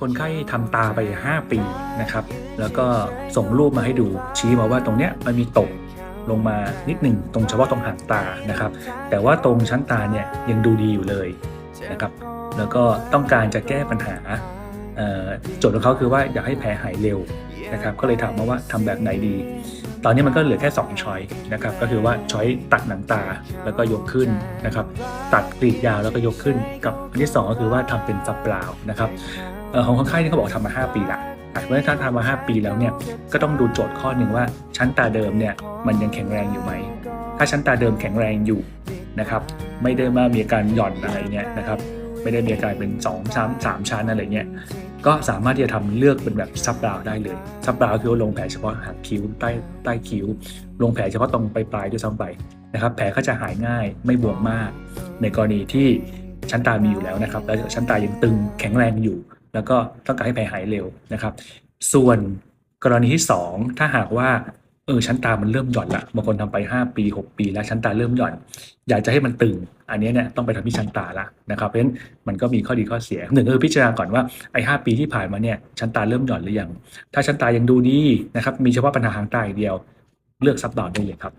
คนไข้ทำตาไป 5 ปีนะครับ แล้วก็ส่งรูปมาให้ดูชี้มาว่าตรงเนี้ยมันมีตกลงมานิดหนึ่งตรงเฉพาะตรงหางตานะครับ แต่ว่าตรงชั้นตาเนี่ยยังดูดีอยู่เลยนะครับ แล้วก็ต้องการจะแก้ปัญหาเอ่อโจทย์ของเขาคือว่าอยากให้แผลหายเร็วนะครับ ก็เลยถามมาว่าทำแบบไหนดี ตอนนี้มันก็เหลือแค่2ช้อยนะครับ ก็คือว่าช้อยตัดหนังตาแล้วก็ยกขึ้นนะครับ ตัดกรีดยาวแล้วก็ยกขึ้น กับอันที่สองก็คือว่าทำเป็นซับเปล่านะครับ ของคนไข้นี่เขาบอกทำมา 5 ปีละอะเมื่อท่านทำมา 5 ปีแล้วเนี่ยก็ต้องดูโจทย์ข้อหนึ่งว่าชั้นตาเดิมเนี่ยมันยังแข็งแรงอยู่ไหม ถ้าชั้นตาเดิมแข็งแรงอยู่นะครับไม่ได้มามีอาการหย่อนอะไรเนี่ยนะครับไม่ได้มีอาการเป็น2ชั้น3ชั้นอะไรเงี้ยก็สามารถที่จะทำเลือกเป็นแบบซับดาวได้เลยซับดาวคือลงแผลเฉพาะหางคิ้วใต้ใต้คิ้ว ลงแผลเฉพาะตรงปลายปลายๆด้วยซ้ำไปนะครับแผลก็จะหายง่ายไม่บวมมาก ในกรณีที่ชั้นตามีอยู่แล้วนะครับ แล้วชั้นตายังตึงแข็งแรงอยู่ แล้วก็ต้องการให้แผลหายเร็วนะครับ ส่วนกรณีที่ 2 ถ้าหากว่าเออชั้นตามันเริ่มหย่อนละบางคนทำไป 5 ปี 6 ปี แล้วชั้นตาเริ่มหย่อน อยากจะให้มันตึง อันนี้เนี่ยต้องไปทำที่ชั้นตาละนะครับเพราะฉะนั้นมันก็มีข้อดีข้อเสียหนึ่งคือพิจารณาก่อนว่าไอ้หปีที่ผ่านมาเนี่ยชั้นตาเริ่มหย่อนหรือยังถ้าชั้นตายังดูดีนะครับมีเฉพาะปัญหาหางตาอย่างเดียว เลือกซับดาวน์ได้เลยครับ